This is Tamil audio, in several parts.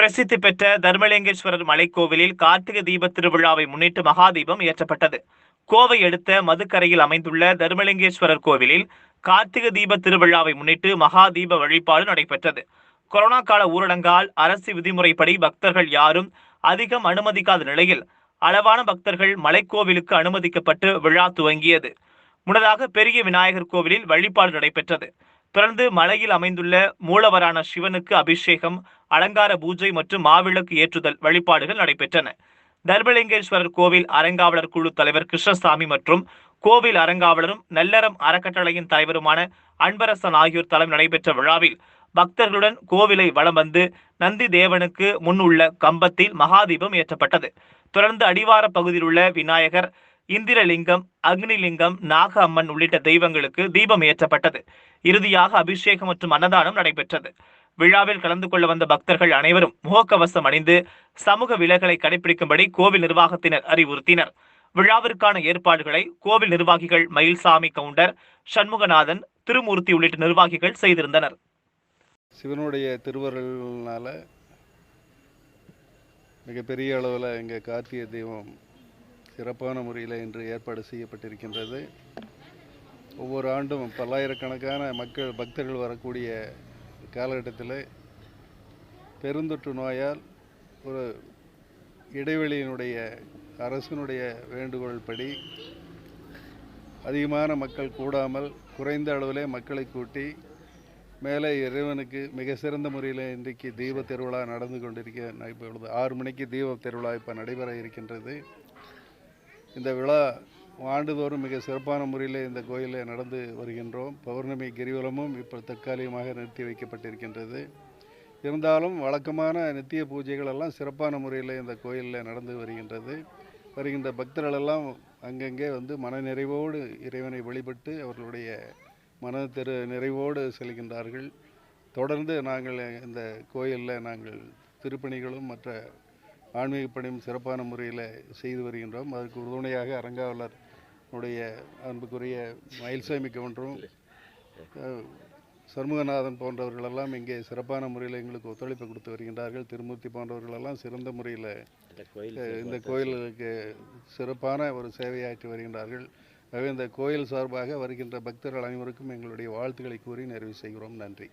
பிரசித்தி பெற்ற தர்மலிங்கேஸ்வரர் மலைக்கோவிலில் கார்த்திகை தீப திருவிழாவை முன்னிட்டு மகாதீபம் ஏற்றப்பட்டது. கோவை அடுத்த மதுக்கரையில் அமைந்துள்ள தர்மலிங்கேஸ்வரர் கோவிலில் கார்த்திகை தீப திருவிழாவை முன்னிட்டு மகாதீப வழிபாடு நடைபெற்றது. கொரோனா கால ஊரடங்கால் அரசு விதிமுறைப்படி பக்தர்கள் யாரும் அதிகம் அனுமதிக்காத நிலையில் அளவான பக்தர்கள் மலைக்கோவிலுக்கு அனுமதிக்கப்பட்டு விழா துவங்கியது. முன்னதாக பெரிய விநாயகர் கோவிலில் வழிபாடு நடைபெற்றது. தொடர்ந்து மலையில் அமைந்துள்ள மூலவரான சிவனுக்கு அபிஷேகம் அலங்கார பூஜை மற்றும் மாவிளக்கு ஏற்றுதல் வழிபாடுகள் நடைபெற்றன. தர்மலிங்கேஸ்வரர் கோவில் அறங்காவலர் குழு தலைவர் கிருஷ்ணசாமி மற்றும் கோவில் அறங்காவலரும் நல்லறம் அறக்கட்டளையின் தலைவருமான அன்பரசன் ஆகியோர் தலைமை நடைபெற்ற விழாவில் பக்தர்களுடன் கோவிலை வலம் வந்து நந்தி தேவனுக்கு முன் உள்ள கம்பத்தில் மகாதீபம் ஏற்றப்பட்டது. தொடர்ந்து அடிவார பகுதியில் உள்ள விநாயகர் இந்திரலிங்கம் அக்னிலிங்கம் நாக அம்மன் உள்ளிட்ட தெய்வங்களுக்கு தீபம் ஏற்றப்பட்டது. இறுதியாக அபிஷேகம் மற்றும் அன்னதானம் நடைபெற்றது. விழாவில் கலந்து கொள்ள வந்த பக்தர்கள் அனைவரும் முகக்கவசம் அணிந்து சமூக விலகலை கடைபிடிக்கும்படி கோவில் நிர்வாகத்தினர் அறிவுறுத்தினர். விழாவிற்கான ஏற்பாடுகளை கோவில் நிர்வாகிகள் மயில்சாமி கவுண்டர் சண்முகநாதன் திருமூர்த்தி உள்ளிட்ட நிர்வாகிகள் செய்திருந்தனர். சிவனுடைய திருவருளால் மிகப்பெரிய அளவில் இங்கே கார்த்திகை தெய்வம் சிறப்பான முறையில் இன்று ஏற்பாடு செய்யப்பட்டிருக்கின்றது. ஒவ்வொரு ஆண்டும் பல்லாயிரக்கணக்கான மக்கள் பக்தர்கள் வரக்கூடிய காலகட்டத்தில் பெருந்தொற்று நோயால் ஒரு இடைவெளியினுடைய அரசினுடைய வேண்டுகோள் படி அதிகமான மக்கள் கூடாமல் குறைந்த அளவிலே மக்களை கூட்டி மேலே இறைவனுக்கு மிக சிறந்த முறையில் இன்றைக்கு தீப திருவிழா நடந்து கொண்டிருக்க நான் இப்பொழுது ஆறு மணிக்கு தீப திருவிழா இப்போ நடைபெற இருக்கின்றது. இந்த விழா ஆண்டுதோறும் மிக சிறப்பான முறையில் இந்த கோயிலில் நடந்து வருகின்றோம். பௌர்ணமி கிரிவலமும் இப்போ தற்காலிகமாக நிறுத்தி வைக்கப்பட்டிருக்கின்றது. இருந்தாலும் வழக்கமான நித்திய பூஜைகள் எல்லாம் சிறப்பான முறையில் இந்த கோயிலில் நடந்து வருகின்றது. வருகின்ற பக்தர்கள் எல்லாம் அங்கங்கே வந்து மனநிறைவோடு இறைவனை வழிபட்டு அவர்களுடைய மன திரு நிறைவோடு செல்கின்றார்கள். தொடர்ந்து நாங்கள் இந்த கோயிலில் நாங்கள் திருப்பணிகளும் மற்ற ஆன்மீக பணியும் சிறப்பான முறையில் செய்து வருகின்றோம். அதற்கு உறுதுணையாக அரங்காவலர் உடைய அன்புக்குரிய மயில்சாமி கவுண்டரும் சண்முகநாதன் போன்றவர்களெல்லாம் இங்கே சிறப்பான முறையில் எங்களுக்கு ஒத்துழைப்பு கொடுத்து வருகின்றார்கள். திருமூர்த்தி போன்றவர்களெல்லாம் சிறந்த முறையில் இந்த கோயிலுக்கு சிறப்பான ஒரு சேவையாற்றி வருகின்றார்கள். ஆகவே இந்த கோயில் சார்பாக வருகின்ற பக்தர்கள் அனைவருக்கும் எங்களுடைய வாழ்த்துக்களை கூறி நிறைவு செய்கிறோம். நன்றி.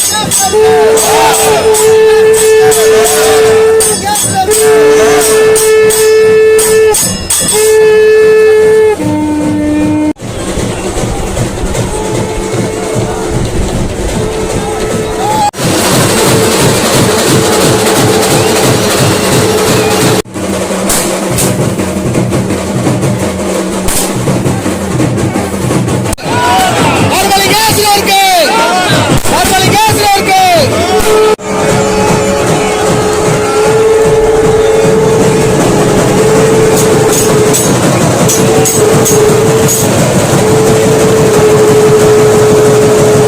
Oh, my God.